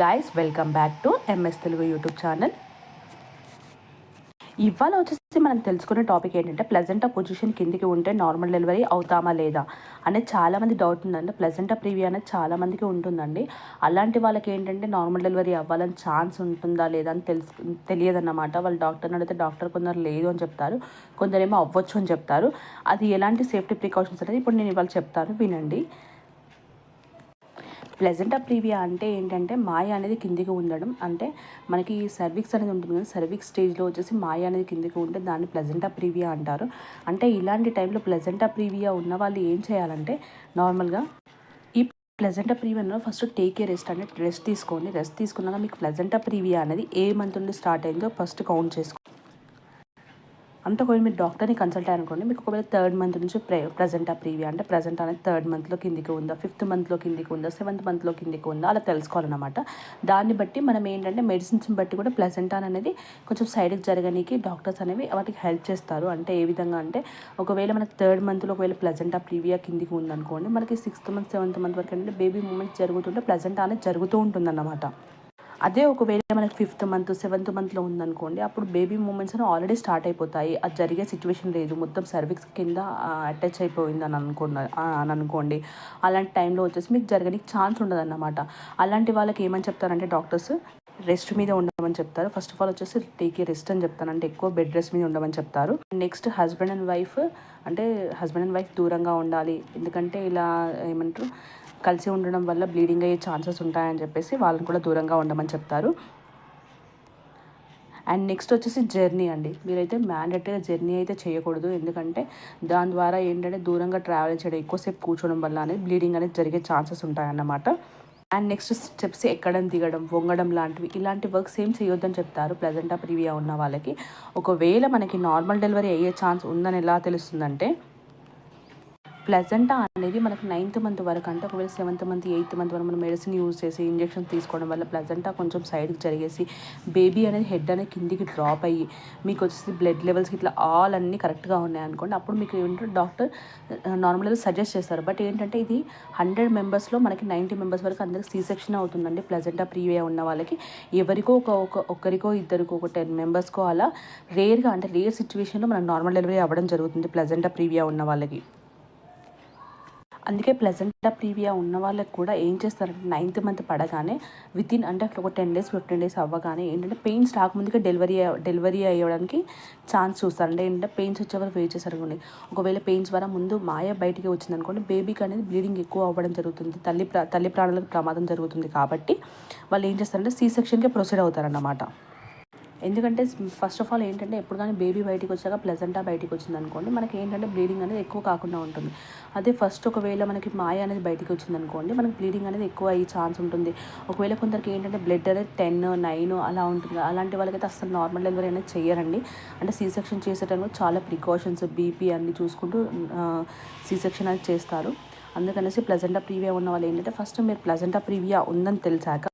Guys welcome back to MS Telugu YouTube channel ఇవాళ వచ్చేసి మనం తెలుసుకునే టాపిక్ ఏంటంటే ప్లెజెంటా పొజిషన్ కిందికి ఉంటే నార్మల్ డెలివరీ అవుతామా లేదా అనేది చాలామంది డౌట్ ఉందండి. ప్లెజెంటా ప్రివ్యూ అనేది చాలామందికి ఉంటుందండి. అలాంటి వాళ్ళకి ఏంటంటే నార్మల్ డెలివరీ అవ్వాలని ఛాన్స్ ఉంటుందా లేదా అని తెలుసు తెలియదన్నమాట. వాళ్ళు డాక్టర్ని అడిగితే డాక్టర్ కొందరు లేదు అని చెప్తారు. కొందరేమో అవ్వచ్చు అని చెప్తారు. అది ఎలాంటి సేఫ్టీ ప్రికాషన్స్ అనేది ఇప్పుడు నేను ఇవాళ చెప్తాను. వినండి. ప్లెజెంట్ ప్రీవియా అంటే ఏంటంటే మాయ అనేది కిందికి ఉండడం. అంటే మనకి సర్విక్స్ అనేది ఉంటుంది కదా సర్విక్స్ స్టేజ్లో వచ్చేసి మాయ అనేది కిందికి ఉంటే దాన్ని ప్లెజెంట్ అప్రీవియా అంటారు. అంటే ఇలాంటి టైంలో ప్లెజెంట్ ప్రీవియా ఉన్న వాళ్ళు ఏం చేయాలంటే నార్మల్గా ఈ ప్లెజెంట్ ప్రీవియా ఫస్ట్ టేక్ ఏ రెస్ట్ అంటే రెస్ట్ తీసుకోండి. రెస్ట్ తీసుకున్నాక మీకు ప్లెజెంట్ ప్రీవియా అనేది ఏ మంత్ నుండి స్టార్ట్ అయిందో ఫస్ట్ కౌంట్ చేసుకోండి. అంటే మీరు డాక్టర్ని కన్సల్ట్ అనుకోండి మీకు ఒకవేళ థర్డ్ మంత్ నుంచి ప్రే ప్రజెంట్ ఆ ప్రీవియా అంటే ప్రజెంట్ అనేది థర్డ్ మంత్లో కిందికి ఉందా ఫిఫ్త్ మంత్లో కిందికి ఉందా సెవెంత్ మంత్లో కిందికి ఉందా అలా తెలుసుకోవాలన్నమాట. దాన్ని బట్టి మనం ఏంటంటే మెడిసిన్స్ని బట్టి కూడా ప్లెజెంటాన్ అనేది కొంచెం సైడ్కి జరగడానికి డాక్టర్స్ అనేవి వాటికి హెల్ప్ చేస్తారు. అంటే ఏ విధంగా అంటే ఒకవేళ మనకి థర్డ్ మంత్లో ఒకవేళ ప్లెజెంటా ప్రీవియా కిందికి ఉందనుకోండి మనకి సిక్స్త్ మంత్ సెవెంత్ మంత్ వరకు అంటే బేబీ మూమెంట్స్ జరుగుతుంటే ప్లెజెంటా అనేది జరుగుతూ ఉంటుందన్నమాట. అదే ఒకవేళ మనకి ఫిఫ్త్ మంత్ సెవెంత్ మంత్లో ఉందనుకోండి అప్పుడు బేబీ మూమెంట్స్ అని ఆల్రెడీ స్టార్ట్ అయిపోతాయి. అది జరిగే సిచ్యువేషన్ లేదు. మొత్తం సర్వీక్స్ కింద అటాచ్ అయిపోయింది అని అనుకున్న అని అనుకోండి. అలాంటి టైంలో వచ్చేసి మీకు జరగడానికి ఛాన్స్ ఉండదు అన్నమాట అలాంటి వాళ్ళకి ఏమని చెప్తారంటే డాక్టర్స్ రెస్ట్ మీద ఉండమని చెప్తారు. ఫస్ట్ ఆఫ్ ఆల్ వచ్చేసి టేక్ రెస్ట్ అని చెప్తాను అంటే ఎక్కువ బెడ్ రెస్ట్ మీద ఉండమని చెప్తారు. నెక్స్ట్ హస్బెండ్ అండ్ వైఫ్ అంటే హస్బెండ్ అండ్ వైఫ్ దూరంగా ఉండాలి. ఎందుకంటే ఇలా ఏమంటారు కలిసి ఉండడం వల్ల బ్లీడింగ్ అయ్యే ఛాన్సెస్ ఉంటాయని చెప్పేసి వాళ్ళని కూడా దూరంగా ఉండమని చెప్తారు. అండ్ నెక్స్ట్ వచ్చేసి జర్నీ అండి. మీరైతే మ్యాండేటరీగా జర్నీ అయితే చేయకూడదు. ఎందుకంటే దాని ద్వారా ఏంటంటే దూరంగా ట్రావెల్ చేయడం ఎక్కువసేపు కూర్చోవడం వల్ల అనేది బ్లీడింగ్ అనేది జరిగే ఛాన్సెస్ ఉంటాయన్నమాట. అండ్ నెక్స్ట్ స్టెప్స్ ఎక్కడం దిగడం వంగడం లాంటివి. ఇలాంటి వర్క్స్ ఏం చేయొద్దని చెప్తారు. ప్లెజెంటా ప్రివియా ఉన్న వాళ్ళకి. ఒకవేళ మనకి నార్మల్ డెలివరీ అయ్యే ఛాన్స్ ఉందని ఎలా తెలుస్తుందంటే ప్లెజెంటా అనేది మనకు నైన్త్ మంత్ వరకు అంటే ఒకవేళ సెవెంత్ మంత్ ఎయిత్ మంత్ వరకు మనం మెడిసిన్ యూజ్ చేసి ఇంజెక్షన్ తీసుకోవడం వల్ల ప్లెజెంటా కొంచెం సైడ్కి జరిగేసి బేబీ అనేది హెడ్ అనేది కిందికి డ్రాప్ అయ్యి మీకు వచ్చేసి బ్లడ్ లెవెల్స్కి ఇట్లా ఆల్ అన్నీ కరెక్ట్గా ఉన్నాయి అనుకోండి అప్పుడు మీకు ఏంటంటే డాక్టర్ నార్మల్గా సజెస్ట్ చేస్తారు. బట్ ఏంటంటే ఇది హండ్రెడ్ మెంబర్స్లో మనకి నైంటీ మెంబర్స్ వరకు అందరికి సీ సెక్షన్ అవుతుందండి ప్లెజెంటా ప్రీవే ఉన్న వాళ్ళకి. ఎవరికో ఒక ఒక్కరికో ఇద్దరికో ఒక టెన్ మెంబర్స్కో అలా రేర్గా అంటే రేర్ సిచ్యువేషన్లో మనం నార్మల్ డెలివరీ అవ్వడం జరుగుతుంది ప్లెజెంటా ప్రీవియా ఉన్న వాళ్ళకి. అందుకే ప్లెజెంటా ప్రీవియా ఉన్న వాళ్ళకి కూడా ఏం చేస్తారంటే నైన్త్ మంత్ పడగానే విత్ ఇన్ అంటే ఒక టెన్ డేస్ ఫిఫ్టీన్ డేస్ అవ్వగానే ఏంటంటే పెయిన్స్ రాకముందుకే డెలివరీ డెలివరీ అయ్యడానికి ఛాన్స్ చూస్తారు. అంటే ఏంటంటే పెయిన్స్ వచ్చేవారు వెయిట్ చేస్తారు అనుకోండి. ఒకవేళ పెయిన్స్ ద్వారా ముందు మాయ బయటికి వచ్చింది అనుకోండి బేబీకి అనేది బ్లీడింగ్ ఎక్కువ అవ్వడం జరుగుతుంది. తల్లి తల్లి ప్రాణాలకు ప్రమాదం జరుగుతుంది కాబట్టి వాళ్ళు ఏం చేస్తారంటే సీ సెక్షన్కే ప్రొసీడ్ అవుతారన్నమాట. ఎందుకంటే ఫస్ట్ ఆఫ్ ఆల్ ఏంటంటే ఎప్పుడు కానీ బేబీ బయటికి వచ్చాక ప్లెజెంటా బయటికి వచ్చింది అనుకోండి. మనకి ఏంటంటే బ్లీడింగ్ అనేది ఎక్కువ కాకుండా ఉంటుంది. అదే ఫస్ట్ ఒకవేళ మనకి మాయ అనేది బయటికి వచ్చింది అనుకోండి మనకి బ్లీడింగ్ అనేది ఎక్కువ అయ్యే ఛాన్స్ ఉంటుంది. ఒకవేళ కొందరికి ఏంటంటే బ్లడ్ అనేది టెన్ నైన్ అలా ఉంటుంది. అలాంటి వాళ్ళకైతే అసలు నార్మల్ డెలివరీ అనేది చేయరండి. అంటే సీ సెక్షన్ చేసేటప్పుడు చాలా ప్రికాషన్స్ బీపీ అన్ని చూసుకుంటూ సీ సెక్షన్ అనేది చేస్తారు. అందుకనేసి ప్లజెంటా ప్రీవియా ఉన్న వాళ్ళు ఏంటంటే ఫస్ట్ మీరు ప్లజెంటా ప్రీవియా ఉందని తెలిసాక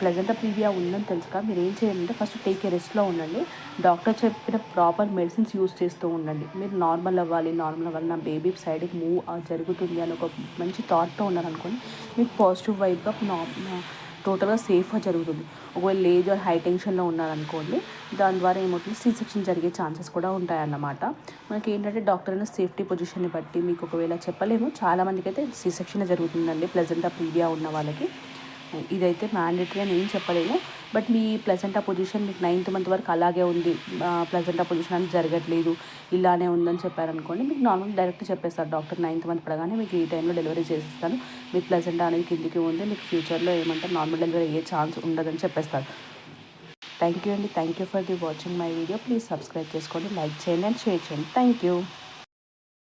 ప్లెజెంట్ ప్రీవియా ఉందని తెలుసుక మీరు ఏం చేయాలంటే ఫస్ట్ టేక్ ఏ రెస్ట్లో ఉండండి. డాక్టర్ చెప్పిన ప్రాపర్ మెడిసిన్స్ యూస్ చేస్తూ ఉండండి. మీరు నార్మల్ అవ్వాలి నార్మల్ అవ్వాలి నా బేబీ సైడ్కి మూవ్ జరుగుతుంది అని ఒక మంచి థాట్తో ఉన్నారనుకోండి మీకు పాజిటివ్ వైబ్గా టోటల్గా సేఫ్గా జరుగుతుంది. ఒకవేళ లేదు హై టెన్షన్లో ఉన్నారనుకోండి దాని ద్వారా ఏమవుతుంది? సీ సెక్షన్ జరిగే ఛాన్సెస్ కూడా ఉంటాయన్నమాట. మనకి ఏంటంటే డాక్టర్ అయిన సేఫ్టీ పొజిషన్ని బట్టి మీకు ఒకవేళ చెప్పలేము. చాలామందికి అయితే సీ సెక్షన్ జరుగుతుందండి ప్లెజెంటా ప్రీవియా ఉన్న వాళ్ళకి. ఇదైతే మ్యాండేటరీ అని ఏం చెప్పలేము. బట్ మీ ప్లెజెంటా పొజిషన్ మీకు నైన్త్ మంత్ వరకు అలాగే ఉంది. ప్లెజెంటా పొజిషన్ అనేది జరగట్లేదు. ఇలానే ఉందని చెప్పారనుకోండి మీకు నార్మల్ డైరెక్ట్ చెప్పేస్తారు. డాక్టర్ నైన్త్ మంత్ పడగానే మీకు ఈ టైంలో డెలివరీ చేసిస్తాను. మీకు ప్లెజెంటా అనేది కిందికి ఉంది. మీకు ఫ్యూచర్లో ఏమంటారు నార్మల్ డెలివరీ అయ్యే ఛాన్స్ ఉండదని చెప్పేస్తారు. థ్యాంక్ యూ అండి. Thank you for the watching my video please subscribe చేసుకోండి లైక్ చేయండి అండ్ షేర్ చేయండి. Thank you